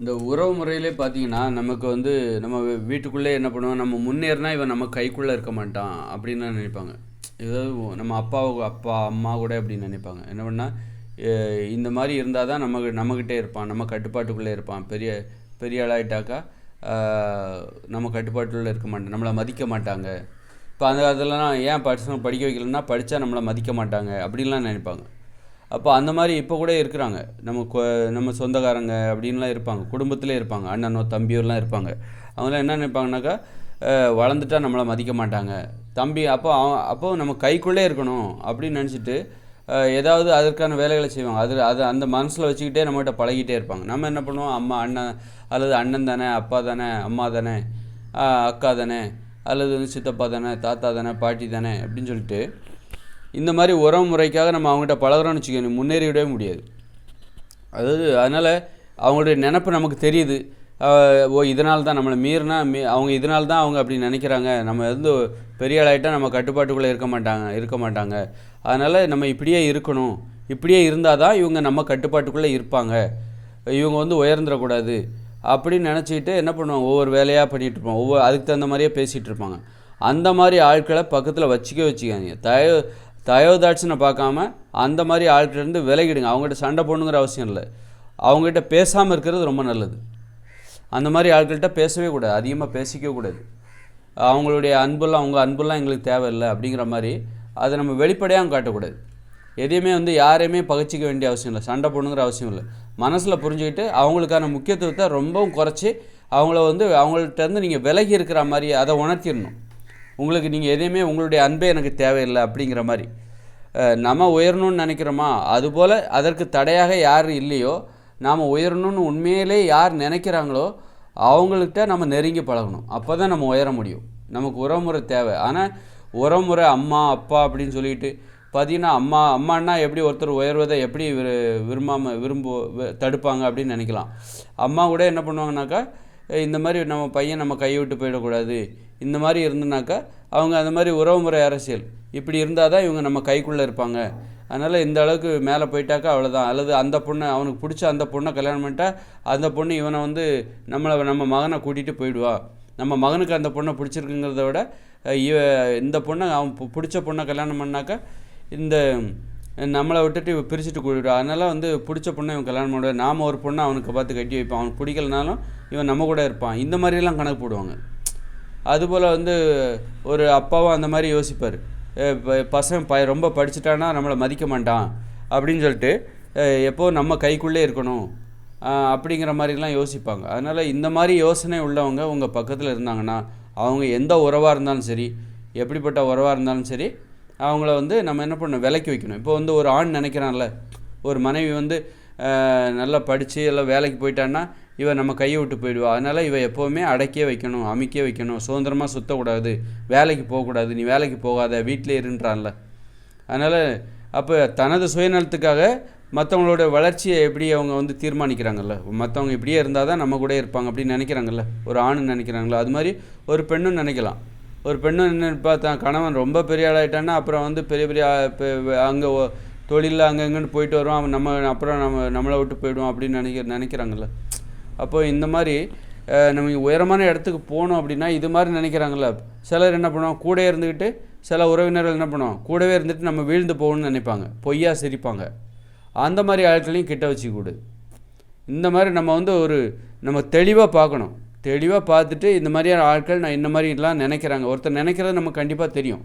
இந்த உறவு முறையிலே பார்த்தீங்கன்னா நமக்கு வந்து நம்ம வீட்டுக்குள்ளே என்ன பண்ணுவோம்? நம்ம முன்னேறினா இவன் நம்ம கைக்குள்ளே இருக்க மாட்டான் அப்படின்னு நினைப்பாங்க. ஏதாவது நம்ம அப்பாவுக்கு அப்பா அம்மா கூட அப்படின்னு நினைப்பாங்க. என்ன பண்ணால் இந்த மாதிரி இருந்தால் தான் நம்ம நம்மக்கிட்டே இருப்பான். நம்ம கட்டுப்பாட்டுக்குள்ளே இருப்பான். பெரிய பெரிய ஆளாயிட்டாக்கா நம்ம கட்டுப்பாட்டுக்குள்ளே இருக்க மாட்டான் நம்மளை மதிக்க மாட்டாங்க. இப்போ அந்த காலத்துலலாம் ஏன் பசங்க படிக்க வைக்கலன்னா படித்தா நம்மளை மதிக்க மாட்டாங்க. அப்படின்லாம் நினைப்பாங்க. அப்போ அந்த மாதிரி இப்போ கூட இருக்கிறாங்க. நம்ம கொ- நம்ம சொந்தக்காரங்க அப்படின்லாம் இருப்பாங்க. குடும்பத்திலே இருப்பாங்க. அண்ணனோ தம்பியோலாம் இருப்பாங்க. அவங்களாம் என்ன நினைப்பாங்கனாக்கா வளர்ந்துட்டா நம்மளை மதிக்க மாட்டாங்க. தம்பி அப்போ அவன் அப்போ நம்ம கைக்குள்ளே இருக்கணும் அப்படின்னு நினச்சிட்டு ஏதாவது அதற்கான வேலைகளை செய்வாங்க. அது அது அந்த மனசில் வச்சுக்கிட்டே நம்மகிட்ட பழகிட்டே இருப்பாங்க. நம்ம என்ன பண்ணுவோம்? அம்மா அண்ணன் அல்லது அண்ணன் தானே அப்பா தானே அம்மா தானே அக்கா தானே அல்லது வந்து சித்தப்பா தானே தாத்தா தானே பாட்டி தானே அப்படின்னு சொல்லிட்டு இந்த மாதிரி உறவு முறைக்காக நம்ம அவங்ககிட்ட பழகுறோம்னு வச்சுக்கோங்க முன்னேறிவிடவே முடியாது. அதாவது அதனால் அவங்களுடைய நினப்பு நமக்கு தெரியுது. ஓ இதனால் தான் நம்மளை மீறினா மீ அவங்க இதனால் தான் அவங்க அப்படி நினைக்கிறாங்க. நம்ம வந்து பெரிய ஆளாயிட்டால் நம்ம கட்டுப்பாட்டுக்குள்ளே இருக்க மாட்டாங்க இருக்க மாட்டாங்க. அதனால் நம்ம இப்படியே இருக்கணும். இப்படியே இருந்தால் தான் இவங்க நம்ம கட்டுப்பாட்டுக்குள்ளே இருப்பாங்க. இவங்க வந்து உயர்ந்துடக்கூடாது. அப்படின்னு நினச்சிக்கிட்டு என்ன பண்ணுவாங்க? ஒவ்வொரு வேலையாக பண்ணிகிட்டு இருப்பாங்க ஒவ்வொரு அதுக்கு தகுந்த மாதிரியே பேசிகிட்டு இருப்பாங்க. அந்த மாதிரி ஆட்களை பக்கத்தில் வச்சுக்க வச்சுக்காங்க தயவு தயோதாட்சனை பார்க்காம அந்த மாதிரி ஆள்கிட்டேருந்து விலகிடுங்க. அவங்ககிட்ட சண்டை போடணுங்கிற அவசியம் இல்லை. அவங்ககிட்ட பேசாமல் இருக்கிறது ரொம்ப நல்லது. அந்த மாதிரி ஆட்கள்கிட்ட பேசவே கூடாது. அதிகமாக பேசிக்கவே கூடாது. அவங்களுடைய அன்பெல்லாம் அவங்க அன்பெல்லாம் எங்களுக்கு தேவையில்லை அப்படிங்கிற மாதிரி அதை நம்ம வெளிப்படையாக காட்டக்கூடாது. எதையுமே வந்து யாரையுமே பகிச்சிக்க வேண்டிய அவசியம் இல்லை. சண்டை போடணுங்கிற அவசியம் இல்லை. மனசில் புரிஞ்சுக்கிட்டு அவங்களுக்கான முக்கியத்துவத்தை ரொம்பவும் குறைச்சி அவங்கள வந்து அவங்கள்ட்ட இருந்து நீங்கள் விலகி இருக்கிற மாதிரி அதை உணர்த்திடணும். உங்களுக்கு நீங்கள் எதையுமே உங்களுடைய அன்பே எனக்கு தேவையில்லை அப்படிங்கிற மாதிரி. நம்ம உயரணும்னு நினைக்கிறோமா? அதுபோல் அதற்கு தடையாக யார் இல்லையோ நாம் உயரணும்னு உண்மையிலே யார் நினைக்கிறாங்களோ அவங்கள்ட்ட நம்ம நெருங்கி பழகணும். அப்போ தான் நம்ம உயர முடியும். நமக்கு உறவுமுறை தேவை. ஆனால் உறவுமுறை அம்மா அப்பா அப்படின்னு சொல்லிட்டு பார்த்தீங்கன்னா அம்மா அம்மான்னா எப்படி ஒருத்தர் உயர்வதை எப்படி விரு விரும்பாமல் விரும்பு தடுப்பாங்க அப்படின்னு நினைக்கலாம். அம்மா கூட என்ன பண்ணுவாங்கனாக்கா இந்த மாதிரி நம்ம பையன் நம்ம கைவிட்டு விட்டு போயிடக்கூடாது. இந்த மாதிரி இருந்துனாக்கா அவங்க அந்த மாதிரி உறவுமுறை அரசியல். இப்படி இருந்தால் தான் இவங்க நம்ம கைக்குள்ளே இருப்பாங்க. அதனால் இந்த அளவுக்கு மேலே போயிட்டாக்கா அவ்வளோதான் அல்லது அந்த பொண்ணை அவனுக்கு பிடிச்ச அந்த பொண்ணை கல்யாணம் பண்ணிட்டா அந்த பொண்ணு இவனை வந்து நம்மளை நம்ம மகனை கூட்டிகிட்டு போயிடுவா. நம்ம மகனுக்கு அந்த பொண்ணை பிடிச்சிருக்குங்கிறத விட இவ இந்த பொண்ணை அவன் பிடிச்ச பொண்ணை கல்யாணம் பண்ணாக்கா இந்த நம்மளை விட்டுட்டு இவ பிரிச்சுட்டு கூடிடுவா அதனால் வந்து பிடிச்ச பொண்ணை இவன் கல்யாணம் பண்ணுவான் நாம் ஒரு பொண்ணை அவனுக்கு பார்த்து கட்டி வைப்பான் அவனுக்கு பிடிக்கலனாலும் இவன் நம்ம கூட இருப்பான். இந்த மாதிரிலாம் கணக்கு போடுவாங்க. அதுபோல் வந்து ஒரு அப்பாவும் அந்த மாதிரி யோசிப்பார். பசங்க ப ரொம்ப படிச்சுட்டானா நம்மளை மதிக்க மாட்டான். அப்படின்னு சொல்லிட்டு எப்போது எப்போ நம்ம கைக்குள்ளே இருக்கணும்? அப்படிங்கிற மாதிரிலாம் யோசிப்பாங்க. அதனால் இந்த மாதிரி யோசனை உள்ளவங்க உங்கள் பக்கத்தில் இருந்தாங்கன்னா அவங்க எந்த உறவாக இருந்தாலும் சரி எப்படிப்பட்ட உறவாக இருந்தாலும் சரி அவங்கள வந்து நம்ம என்ன பண்ணணும்? விலைக்கு வைக்கணும். இப்போ வந்து ஒரு ஆண் நினைக்கிறான்ல ஒரு மனைவி வந்து நல்லா படித்து எல்லாம் வேலைக்கு போயிட்டான்னா இவன் நம்ம கையை விட்டு போயிடுவா. அதனால் இவன் எப்போவுமே அடக்கியே வைக்கணும் அமைக்கே வைக்கணும். சுதந்திரமாக சுற்றக்கூடாது வேலைக்கு போகக்கூடாது. நீ வேலைக்கு போகாத. வீட்டிலே இருன்றான்ல. அதனால் அப்போ தனது சுயநலத்துக்காக மற்றவங்களோட வளர்ச்சியை எப்படி அவங்க வந்து தீர்மானிக்கிறாங்கல்ல? மற்றவங்க இப்படியே இருந்தால் தான் நம்ம கூட இருப்பாங்க அப்படின்னு நினைக்கிறாங்கல்ல? ஒரு ஆணும் நினைக்கிறாங்களோ? அது மாதிரி ஒரு பெண்ணும் நினைக்கலாம். ஒரு பெண்ணும் நின்று தான் கணவன் ரொம்ப பெரிய ஆளாயிட்டான்னா அப்புறம் வந்து பெரிய பெரிய அங்கே தொழிலில் அங்கே இங்கேன்னு போயிட்டு வருவான். அவன் நம்ம அப்புறம் நம்ம நம்மளை விட்டு போயிடுவோம் அப்படின்னு நினைக்க நினைக்கிறாங்கல்ல. அப்போது இந்த மாதிரி நம்ம உயரமான இடத்துக்கு போகணும் அப்படின்னா இது மாதிரி நினைக்கிறாங்கல்ல. சிலர் என்ன பண்ணுவாங்க கூட இருந்துக்கிட்டு சில உறவினர்கள் என்ன பண்ணுவாங்க கூடவே இருந்துட்டு நம்ம வீழ்ந்து போகணும்னு நினைப்பாங்க. பொய்யா சிரிப்பாங்க. அந்த மாதிரி ஆட்களையும் கிட்ட வச்சுக்கூடு இந்த மாதிரி நம்ம வந்து ஒரு நம்ம தெளிவாக பார்க்கணும். தெளிவாக பார்த்துட்டு இந்த மாதிரியான ஆட்கள் நான் இந்த மாதிரிலாம் நினைக்கிறாங்க. ஒருத்தர் நினைக்கிறது நமக்கு கண்டிப்பாக தெரியும்.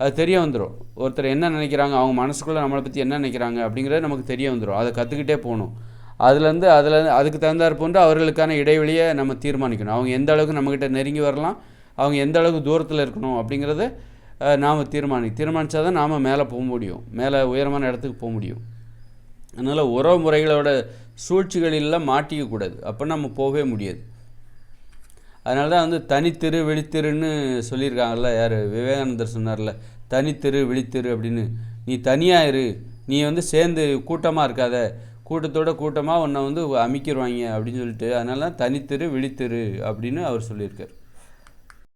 அது தெரிய வந்துடும் ஒருத்தர் என்ன நினைக்கிறாங்க அவங்க மனசுக்குள்ளே நம்மளை பற்றி என்ன நினைக்கிறாங்க அப்படிங்கிறது நமக்கு தெரிய வந்துடும் அதை கற்றுக்கிட்டே போகணும். அதுலேருந்து அதில் அதுக்கு தகுந்தாற் போன்று அவர்களுக்கான இடைவெளியை நம்ம தீர்மானிக்கணும். அவங்க எந்த அளவுக்கு நம்மக்கிட்ட நெருங்கி வரலாம் அவங்க எந்த அளவுக்கு தூரத்தில் இருக்கணும் அப்படிங்கிறத நாம் தீர்மானி தீர்மானித்தா தான் நாம் மேலே போக முடியும். மேலே உயரமான இடத்துக்கு போக முடியும். அதனால் உறவு முறைகளோட சூழ்ச்சிகளில் மாட்டிக்க கூடாது. அப்போ நம்ம போகவே முடியாது. அதனால தான் வந்து தனித்திரு விழித்திருன்னு சொல்லியிருக்காங்கல்ல யார்? விவேகானந்தர் சொன்னார்ல தனித்திரு விழித்திரு அப்படின்னு. நீ தனியாக இரு. நீ வந்து சேர்ந்து கூட்டமாக இருக்காத. கூட்டத்தோட கூட்டமாக உன்னை வந்து அமைக்கிடுவாங்க அப்படின்னு சொல்லிட்டு அதனால தான் தனித்திரு விழித்திரு அப்படின்னு அவர் சொல்லியிருக்கார்.